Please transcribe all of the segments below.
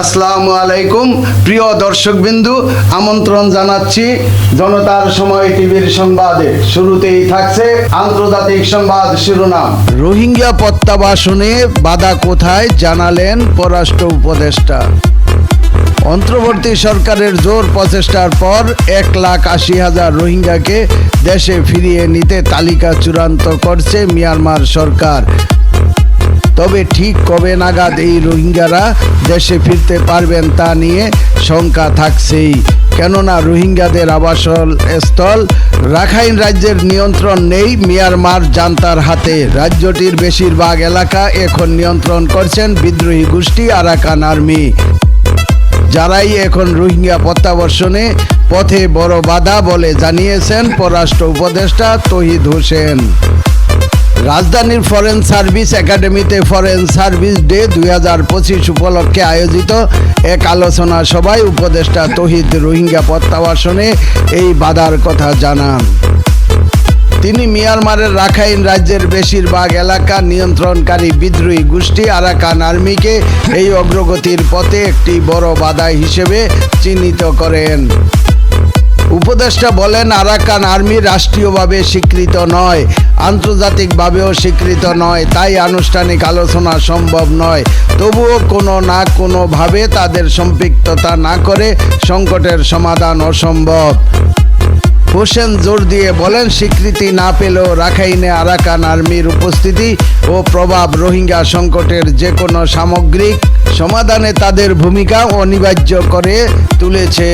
আসসালামু আলাইকুম। প্রিয় দর্শকবিন্দু, আমন্ত্রণ জানাচ্ছি জনতার সময় টিভির সংবাদে। শুরুতেই থাকছে আন্তর্জাতিক সংবাদ শিরোনাম। রোহিঙ্গা প্রত্যাবাসনে বাধা কোথায় জানালেন পররাষ্ট্র উপদেষ্টা। অন্তর্বর্তী সরকারের জোর প্রচেষ্টার পর এক লাখ আশি হাজার রোহিঙ্গাকে দেশে ফিরিয়ে নিতে তালিকা চূড়ান্ত করছে মিয়ানমার সরকার। তবে ঠিক কবে নাগাদ এই রোহিঙ্গারা দেশে ফিরতে পারবেন তা নিয়ে শঙ্কা থাকছেই। কেননা রোহিঙ্গাদের আবাসন স্থল রাখাইন রাজ্যের নিয়ন্ত্রণ নেই, মিয়ানমার জান্তার হাতে। রাজ্যটির বেশিরভাগ এলাকা এখন নিয়ন্ত্রণ করছেন বিদ্রোহী গোষ্ঠী আরাকান আর্মি। যারাই এখন রোহিঙ্গা প্রত্যাবর্ষণে পথে বড় বাধা বলে জানিয়েছেন পররাষ্ট্র উপদেষ্টা তহিদ হোসেন। রাজধানীর ফরেন সার্ভিস একাডেমিতে ফরেন সার্ভিস ডে দুই হাজার পঁচিশ উপলক্ষে আয়োজিত এক আলোচনা সভায় উপদেষ্টা তহিদ রোহিঙ্গা প্রত্যাবাসনে এই বাধার কথা জানান। তিনি মিয়ানমারের রাখাইন রাজ্যের বেশিরভাগ এলাকা নিয়ন্ত্রণকারী বিদ্রোহী গোষ্ঠী আরাকান আর্মিকে এই অগ্রগতির পথে একটি বড় বাধা হিসেবে চিহ্নিত করেন। উপদেষ্টা বলেন, আরাকান আর্মি রাষ্ট্রীয়ভাবে স্বীকৃত নয়, আন্তর্জাতিকভাবেও স্বীকৃত নয়, তাই আনুষ্ঠানিক আলোচনা সম্ভব নয়। তবুও কোনো না কোনোভাবে তাদের সম্পৃক্ততা না করে সংকটের সমাধান অসম্ভব। হোসেন জোর দিয়ে বলেন, স্বীকৃতি না পেলেও রাখাইনে আরাকান আর্মির উপস্থিতি ও প্রভাব রোহিঙ্গা সংকটের যে কোনো সামগ্রিক সমাধানে তাদের ভূমিকা অনিবার্য করে তুলেছে।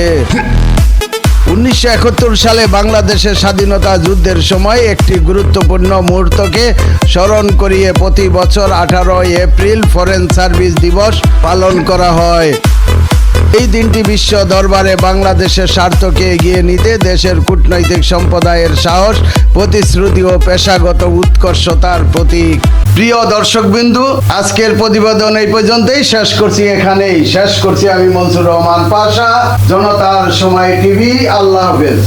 উনিশশো একাত্তর সালে বাংলাদেশের স্বাধীনতা যুদ্ধের সময় একটি গুরুত্বপূর্ণ মুহূর্তকে স্মরণ করিয়ে প্রতি বছর আঠারোই এপ্রিল ফরেন সার্ভিস দিবস পালন করা হয়। দিনটি বিশ্ব দরবারে বাংলাদেশের স্বার্থকে এগিয়ে নিতে দেশের কূটনৈতিক সম্প্রদায়ের সাহস, প্রতিশ্রুতি ও পেশাগত উৎকর্ষতার প্রতীক। প্রিয় দর্শকবিন্দু, আজকের প্রতিবেদন এই পর্যন্তই। শেষ করছি এখানেই। শেষ করছি আমি মনসুর রহমান পাশা, জনতার সময় টিভি। আল্লাহ হাফেজ।